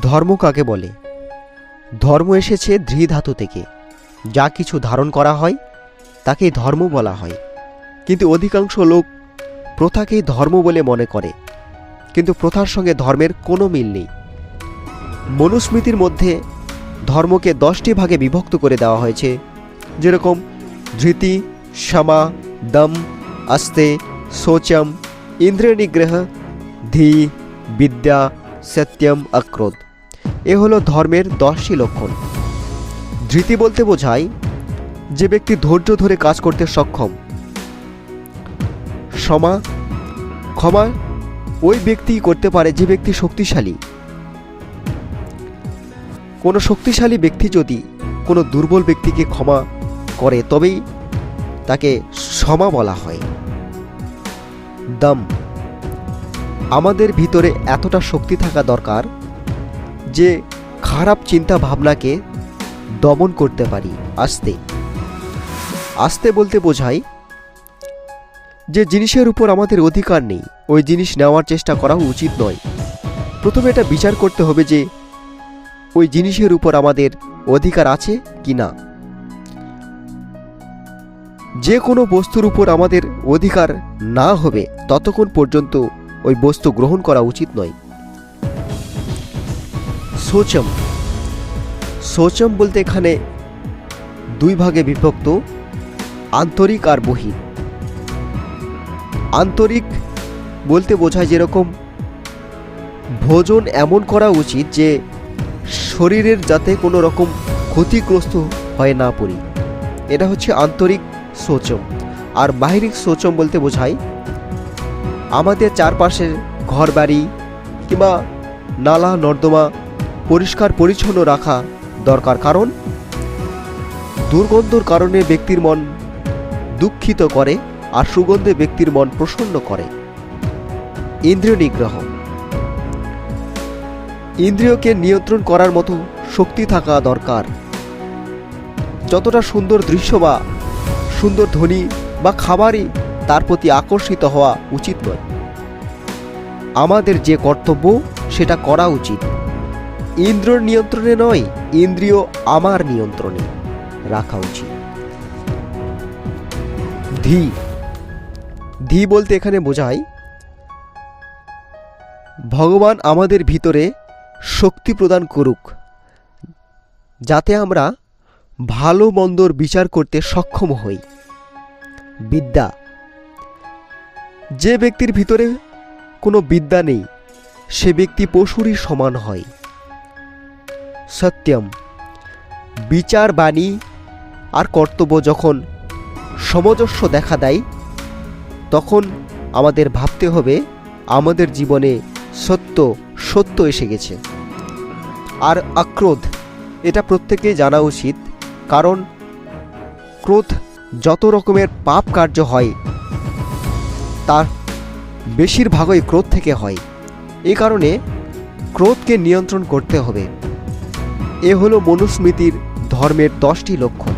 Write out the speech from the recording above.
ধর্ম কাকে বলে? ধর্ম এসেছে ধৃধাতু থেকে। যা কিছু ধারণ করা হয়, তাকেই ধর্ম বলা হয়। কিন্তু অধিকাংশ লোক প্রথাকেই ধর্ম বলে মনে করে। কিন্তু প্রথার সঙ্গে ধর্মের কোনো মিল নেই। মনুস্মৃতির মধ্যে ধর্মকে দশটি ভাগে বিভক্ত করে দেওয়া হয়েছে। যেরকম ধৃতি ক্ষমা দম, আস্তে, শোচম ইন্দ্রিয় নিগ্রহ ধী, বিদ্যা সত্যম অক্রোধ। এ হলো ধর্মের দশটি লক্ষণ। ধৃতি বলতে বোঝায় যে ব্যক্তি ধৈর্য ধরে কাজ করতে সক্ষম। ক্ষমা ক্ষমা ওই ব্যক্তি করতে পারে যে ব্যক্তি শক্তিশালী। কোনো শক্তিশালী ব্যক্তি যদি কোনো দুর্বল ব্যক্তিকে ক্ষমা করে, তবেই তাকে ক্ষমা বলা হয়। দম। আমাদের ভিতরে এতটা শক্তি থাকা দরকার যে খারাপ চিন্তা ভাবনাকে দমন করতে পারি আস্তে। আস্তে বলতে বোঝায় যে জিনিসের উপর আমাদের অধিকার নেই, ওই জিনিস নেওয়ার চেষ্টা করা উচিত নয়। প্রথমে এটা বিচার করতে হবে যে ওই জিনিসের উপর আমাদের অধিকার আছে কি না। যে কোনো বস্তুর উপর আমাদের অধিকার না হবে ততক্ষণ পর্যন্ত ওই বস্তু গ্রহণ করা উচিত নয়। সোচম সোচম বলতে এখানে দুই ভাগে বিভক্ত, আন্তরিক আর বহির আন্তরিক বলতে বোঝায় যেরকম ভোজন এমন করা উচিত যে শরীরের যাতে কোনো রকম ক্ষতিগ্রস্ত হয় না পড়ি। এটা হচ্ছে আন্তরিক শোচম। আর বাহিরিক শোচম বলতে বোঝায় আমাদের চারপাশের ঘরবাড়ি কিংবা নালা, নর্দমা পরিষ্কার পরিচ্ছন্ন রাখা দরকার। কারণ দুর্গন্ধর কারণে ব্যক্তির মন দুঃখিত করে আর সুগন্ধে ব্যক্তির মন প্রসন্ন করে। ইন্দ্রিয় নিগ্রহ। ইন্দ্রিয়কে নিয়ন্ত্রণ করার মতো শক্তি থাকা দরকার। যতটা সুন্দর দৃশ্য বা সুন্দর ধ্বনি বা খাবারই তার প্রতি আকর্ষিত হওয়া উচিত নয়। আমাদের যে কর্তব্য, সেটা করা উচিত। ইন্দ্রর নিয়ন্ত্রণে নয়, ইন্দ্রিয় আমার নিয়ন্ত্রণে রাখা উচিত। ধি। ধি বলতে এখানে বোঝায়, ভগবান আমাদের ভিতরে শক্তি প্রদান করুক, যাতে আমরা ভালো মন্দর বিচার করতে সক্ষম হই। বিদ্যা। যে ব্যক্তির ভিতরে কোনো বিদ্যা নেই, সে ব্যক্তি পশুরই সমান হয়। সত্যম, বিচার বাণী আর কর্তব্য যখন সমজস্ব দেখা দেয়, তখন আমাদের ভাবতে হবে আমাদের জীবনে সত্য সত্য এসে গেছে। আর আক্রোধ, এটা প্রত্যেকেই জানা উচিত, কারণ ক্রোধ যত রকমের পাপ কার্য হয় তার বেশিরভাগই ক্রোধ থেকে হয়। এ কারণে ক্রোধকে নিয়ন্ত্রণ করতে হবে। এ হলো মনুস্মৃতির ধর্মের দশটি লক্ষণ।